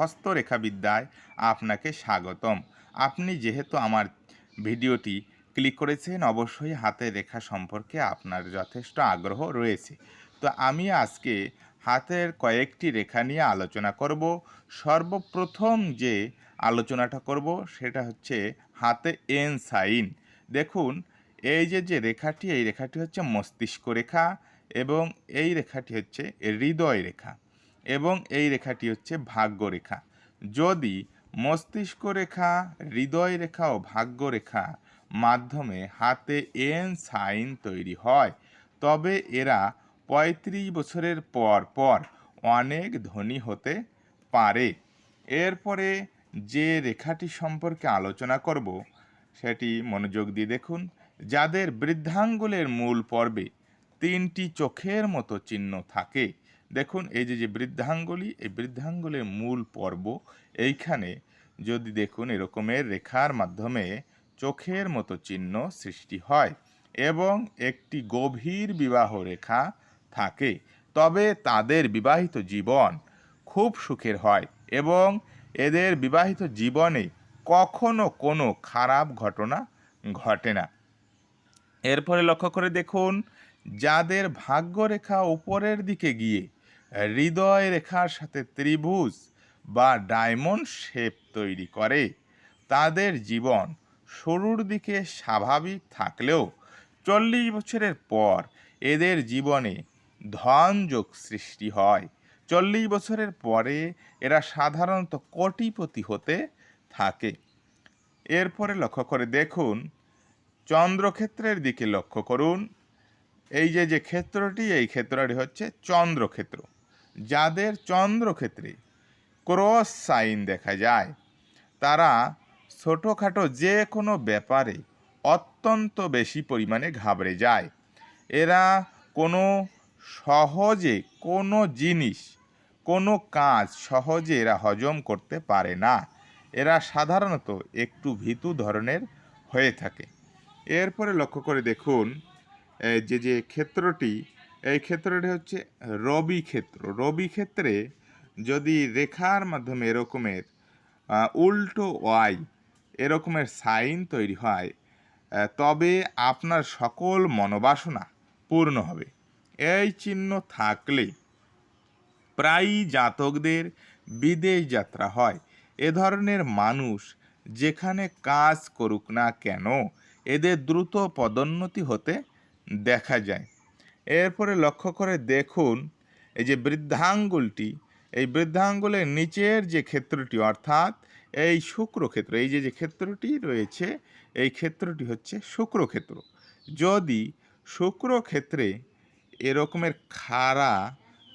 হস্তরেখাবিদ্যায় আপনাকে স্বাগতম। আপনি যেহেতু আমার ভিডিওটি ক্লিক করেছেন, অবশ্যই হাতের রেখা সম্পর্কে আপনার যথেষ্ট আগ্রহ রয়েছে। তো আমি আজকে হাতের কয়েকটি রেখা নিয়ে আলোচনা করব। সর্বপ্রথম যে আলোচনাটা করব, সেটা হচ্ছে হাতে এন সাইন দেখুন, এই যে যে রেখাটি, এই রেখাটি হচ্ছে মস্তিষ্ক রেখা এবং এই রেখাটি হচ্ছে হৃদয় রেখা। এবং এই রেখাটি হচ্ছে ভাগ্য রেখা যদি মস্তিষ্ক রেখা, হৃদয় রেখা ও ভাগ্য রেখা মাধ্যমে হাতে এন সাইন তৈরি হয়, তবে এরা পঁয়ত্রিশ বছরের পর পর অনেক ধনী হতে পারে। এরপরে যে রেখাটি সম্পর্কে আলোচনা করব, সেটি মনোযোগ দিয়ে দেখুন, যাদের বৃদ্ধাঙ্গুলের মূল পর্বে তিনটি চোখের মতো চিহ্ন থাকে। দেখুন, এই যে যে বৃদ্ধাঙ্গুলি, এই বৃদ্ধাঙ্গুলের মূল পর্ব এইখানে যদি দেখুন, এরকমের রেখার মাধ্যমে চোখের মতো চিহ্ন সৃষ্টি হয় এবং একটি গভীর বিবাহ রেখা থাকে, তবে তাদের বিবাহিত জীবন খুব সুখের হয় এবং এদের বিবাহিত জীবনে কখনো কোনো খারাপ ঘটনা ঘটে না। এরপরে লক্ষ্য করে দেখুন, যাদের ভাগ্যরেখা উপরের দিকে গিয়ে হৃদয় রেখার সাথে ত্রিভুজ বা ডায়মন্ড শেপ তৈরি করে। তাদের জীবন শুরুর দিকে স্বাভাবিক থাকলেও চল্লিশ বছরের পর এদের জীবনে ধনযোগ সৃষ্টি হয়। চল্লিশ বছরের পরে এরা সাধারণত কোটিপতি হতে থাকে। এরপরে লক্ষ্য করে দেখুন, চন্দ্রক্ষেত্রের দিকে লক্ষ্য করুন। এই যে যে ক্ষেত্রটি, এই ক্ষেত্রটি হচ্ছে চন্দ্রক্ষেত্র। যাদের চন্দ্রক্ষেত্রে ক্রস সাইন দেখা যায়, তারা ছোটোখাটো যে কোনো ব্যাপারে অত্যন্ত বেশি পরিমাণে ঘাবড়ে যায়। এরা কোনো সহজে কোনো জিনিস, কোনো কাজ সহজে এরা হজম করতে পারে না। এরা সাধারণত একটু ভীতু ধরনের হয়ে থাকে। এরপরে লক্ষ্য করে দেখুন যে যে ক্ষেত্রটি এই ক্ষেত্রটি হচ্ছে রবি ক্ষেত্র। রবি ক্ষেত্রে যদি রেখার মাধ্যমে এরকমের উল্টো ওয়াই এরকমের সাইন তৈরি হয় তবে আপনার সকল মনোবাসনা পূর্ণ হবে। এই চিহ্ন থাকলে প্রায়ই জাতকদের বিদেশ যাত্রা হয়। এ ধরনের মানুষ যেখানে কাজ করুক না কেন, এদের দ্রুত পদোন্নতি হতে দেখা যায়। এরপরে লক্ষ্য করে দেখুন এই যে বৃদ্ধাঙ্গুলটি, এই বৃদ্ধাঙ্গুলের নিচের যে ক্ষেত্রটি, অর্থাৎ এই শুক্রক্ষেত্র, এই যে যে ক্ষেত্রটি রয়েছে, এই ক্ষেত্রটি হচ্ছে শুক্রক্ষেত্র। যদি শুক্রক্ষেত্রে এরকমের খাড়া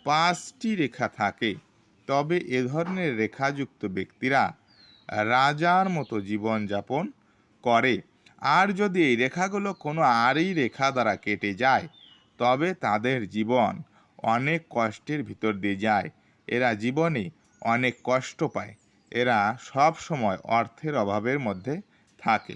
পাঁচটি রেখা থাকে, তবে এ ধরনের রেখাযুক্ত ব্যক্তিরা রাজার মতো জীবনযাপন করে। আর যদি এই রেখাগুলো কোনো আরই রেখা দ্বারা কেটে যায় তবে তাদের জীবন অনেক কষ্টের ভিতর দিয়ে যায়। এরা জীবনে অনেক কষ্ট পায়। এরা সব সময় অর্থের অভাবের মধ্যে থাকে।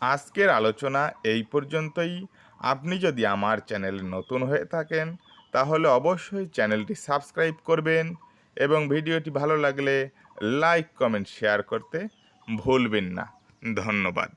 আজকের আলোচনা এই পর্যন্তই। আপনি যদি আমার চ্যানেলে নতুন হয়ে থাকেন, তাহলে অবশ্যই চ্যানেলটি সাবস্ক্রাইব করবেন এবং ভিডিওটি ভালো লাগলে লাইক, কমেন্ট, শেয়ার করতে ভুলবেন না। ধন্যবাদ।